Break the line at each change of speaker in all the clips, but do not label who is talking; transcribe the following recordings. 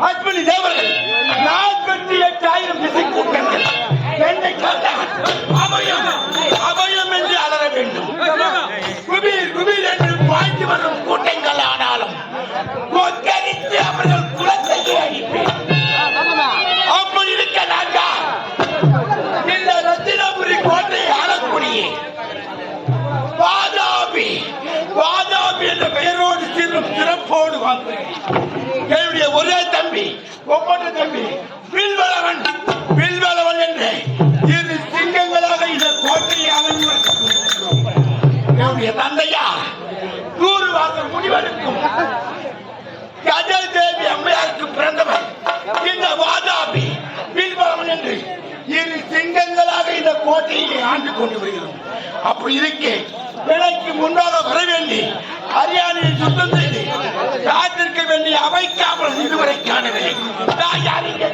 அஸ்வினி தேவர்கள் நாற்பத்தி எட்டாயிரம் திசை கூட்டங்கள் என்னை கண்டால் அபயம் அபயம் என்று அலற வேண்டும். குபீர் குபீர் என்று பாய்ந்து வரும் ஒரே தம்பி. வில்வலவன் வில்வலவன் என்று. இரு சிங்கங்களாக இந்த கோட்டையை அமைந்து என்னுடைய தந்தையா நூறு வாசல் முனிவருக்கும் கஜல் தேவி அம்மையாருக்கு பிறந்தவர் இந்த வாதாபி வில்வலவன் என்று இரு சிங்கங்களாக இந்த கோட்டையை ஆண்டு கொண்டு வருகிறோம். அப்படி இருக்கே விலைக்கு முன்னாக வர வேண்டி அரியானையை சுத்தம் செய்து காற்று என்னை அமைக்காமல் இதுவரை காணவில்லை நான் யார் இங்கே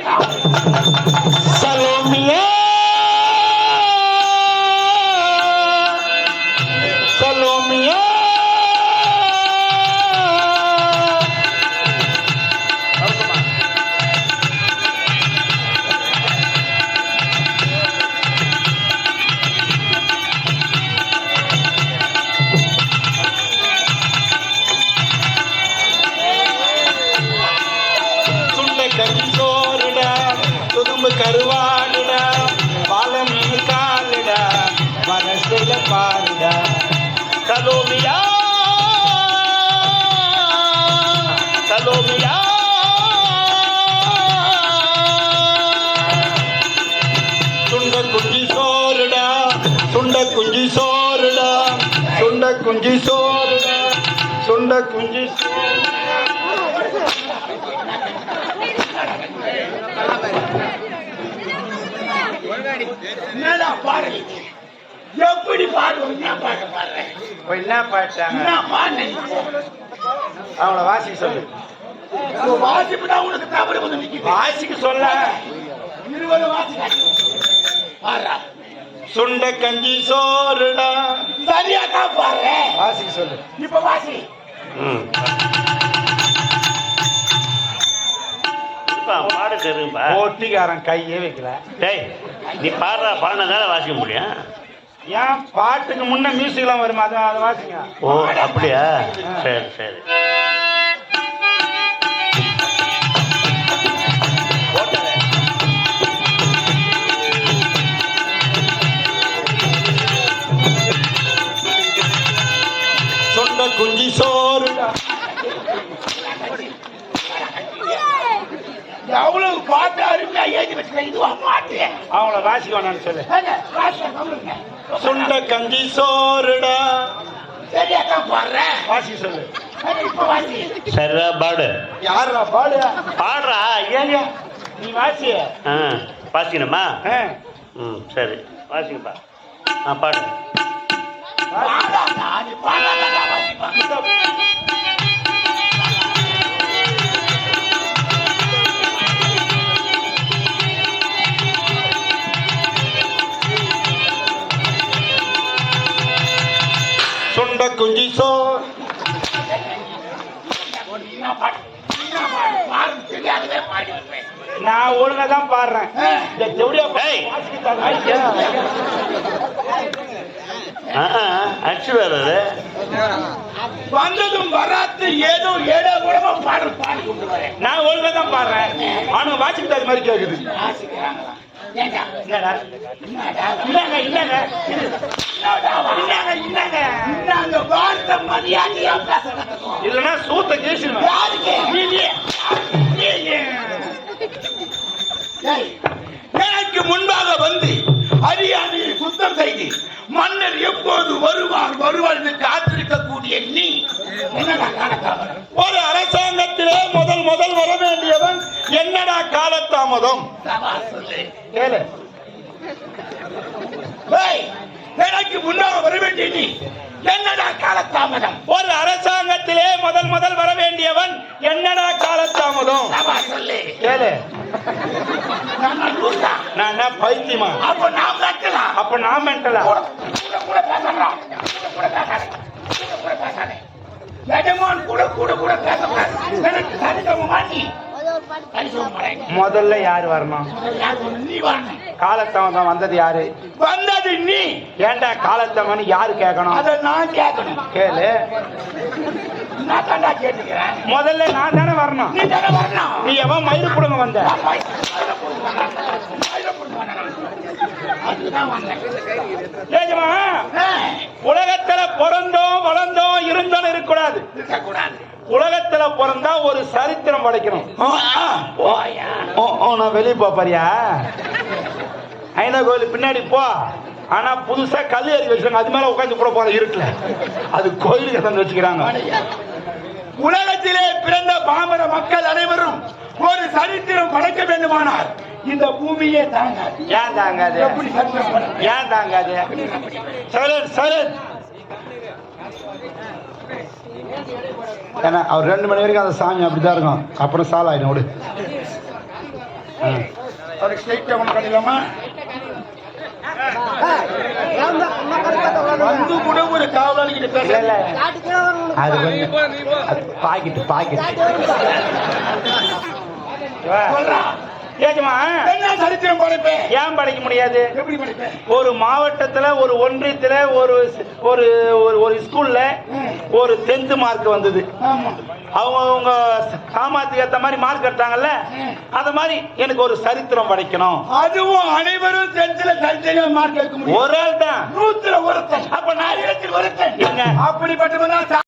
கருவாடுடா பால மீன் காலுடா மனசுல பாருடா. கலோமியா கலோமியா சுண்ட குஞ்சி சோறுடா சுண்ட குஞ்சி சோறுடா சுண்ட குஞ்சி சோறுடா சுண்ட குஞ்சி சோறு
என்னடா பாடல்? எப்படி பாடுவோம்? என்ன பாட பாடுறேன்?
என்ன பாட்டாங்க?
என்ன பாடு
அவங்கள வாசிக்க சொல்லு.
வாசிப்புடா உனக்கு தவறு வந்து நிக்குது.
வாசிக்க சொல்ல.
வாசிக்காது பாடுறா.
சுண்ட கஞ்சி சோறுடா.
சரியா தான் பாடுற
வாசிக்க சொல்லு.
இப்ப வாசி.
பாடு தெரியும்பா
போட்டிக்காரன் கையே வைக்கல.
டேய் நீ பாடுற பாடினதால வாசிக்க முடியும்.
ஏன் பாட்டுக்கு முன்ன மியூசிக்லாம் வருமா? அதை அதை வாசிங்க.
ஓ அப்படியா? சரி சரி.
எவ்வளவு பாட்டு அருமையா எழுதி வச்சுக்க இதுவா பாட்டு
அவங்கள வாசிக்க வேணாம்னு சொல்லு.
வாசி.
சுண்ட கஞ்சி சோறுடா.
சரியா தான் பாடுற.
வாசிக்க சொல்லு.
வாசி.
சரிடா பாடு.
யாரா பாடு?
பாடுறா ஏங்க
நீ வாசி.
ஆ வாசிக்கணுமா?
ஆ,
ம் சரி. வாசிங்கப்பா. ஆ பாடு.
பாடாதா நீ பாடாதா பாடி வைப்பேன்.
நான் ஒழுங்கா தான் பாடுறேன். இந்த
ஆ அடிச்சு வர்றது
வந்ததும் வராத்து ஏதோ ஏடோ கூடமா பாடி கொண்டு வரேன்.
நான் ஒழுங்கா தான் பாடுறேன். ஆனா வாசிக்க தகுந்த மாதிரி கேக்குது.
ஏண்டா?
என்னடா? இல்லைன்னா சூத்த கேசிடுவேன்
எனக்கு முன்பாக வந்து அரியானையை சுத்தம் செய்து மன்னர் எப்போது வருவார் வருவார் என்று காத்திருக்கக்கூடிய நீ காலத்தாமதம்?
ஒரு அரசாங்கத்திலே முதல் முதல் வர வேண்டியவன் என்னடா காலதாமதம்
சொல்லு.
கேளு.
எனக்கு முன்பாக வர வேண்டிய நீ. என்னடா காலத்தாமதம்
ஒரு அரசாங்கத்திலே முதல் முதல் வர வேண்டியவன் என்னடா காலதாமதம்?
சவால் சொல்லு.
கேளு.
நான் லூசா
நான் என்ன பைத்தியமா?
அப்ப நாம் கட்டலாம்
அப்ப நான் மென்டலா
கூட கூட கூட பேசலாம் கூட கூட பேசாதே. கூட கூட பேசாதே. எஜமான் கூட கூட கூட பேசக்கூடாது. எனக்கு சரிசமமா நீ சரிசமமா நீ.
முதல்ல யார் வரணும்? காலத்தவன் வந்தது யாரு?
வந்தது நீ.
ஏன்டா காலத்தவன் யாரு கேட்கணும்
அதை நான் கேட்கணும்
கேளு.
நான் தாண்டா கேட்டுக்கிறேன்.
முதல்ல நான் தானே வரணும்.
நீ தானே வரணும்.
நீ எவன் மயிறு புடுங்க வந்த? உலகத்துல பிறந்தோம் வளர்ந்தோம் இருந்தோம் இருக்கக்கூடாது.
இருக்கக்கூடாது.
உலகத்துல பிறந்தா ஒரு சரித்திரம் படைக்கணும். நான் வெளியே போறியா ஐநா கோயில் பின்னாடி போ. ஆனா புதுசா கல் ஏறி வச்சிருக்காங்க. அது மேல உட்காந்து கூட போற இருட்டுல. அது கோயிலுக்கு வச்சுக்கிறாங்க.
உலகத்திலே பிறந்த பாமர மக்கள் அனைவரும் ஒரு சரித்திரம் படைக்க வேண்டுமானால் இந்த பூமியே தாங்காது.
ஏன் தாங்காது? ஏன் தாங்காது? சரண் சரண். ஏன்னா அவர் ரெண்டு மணி வரைக்கும் அந்த சாமி அப்படிதான் இருக்கும். அப்புறம் சால் ஆயிடும் விடு.
அவருக்கு ஸ்ட்ரைட்டா ஒண்ணு பண்ணிடலாமா வந்து கூட ஒரு காவலாளிகிட்ட
இல்ல, இல்ல.
பேச
அது
சரித்திரம் படைப்பேன்
ஏன் படைக்க முடியாது? ஒரு மாவட்டத்துல ஒரு ஒன்றியத்துல ஒரு ஒரு ஒரு- ஒரு ஸ்கூல்ல ஒரு டென்த் மார்க் வந்தது.
ஆமா.
அவங்க அவங்க சாமர்த்தியத்துக்கு ஏத்த மாதிரி மார்க் எடுத்தாங்கல்ல? அந்த மாதிரி எனக்கு ஒரு சரித்திரம் படைக்கணும்.
அதுவும் அனைவரும் டென்த்ல தனித்தனியா மார்க் எடுக்க முடியும்.
ஒரு ஆள் தான்
நூத்துல ஒருத்தன்.
அப்ப நான்
ஆயிரத்தில் ஒருத்தன்? அப்படிப்பட்டவன்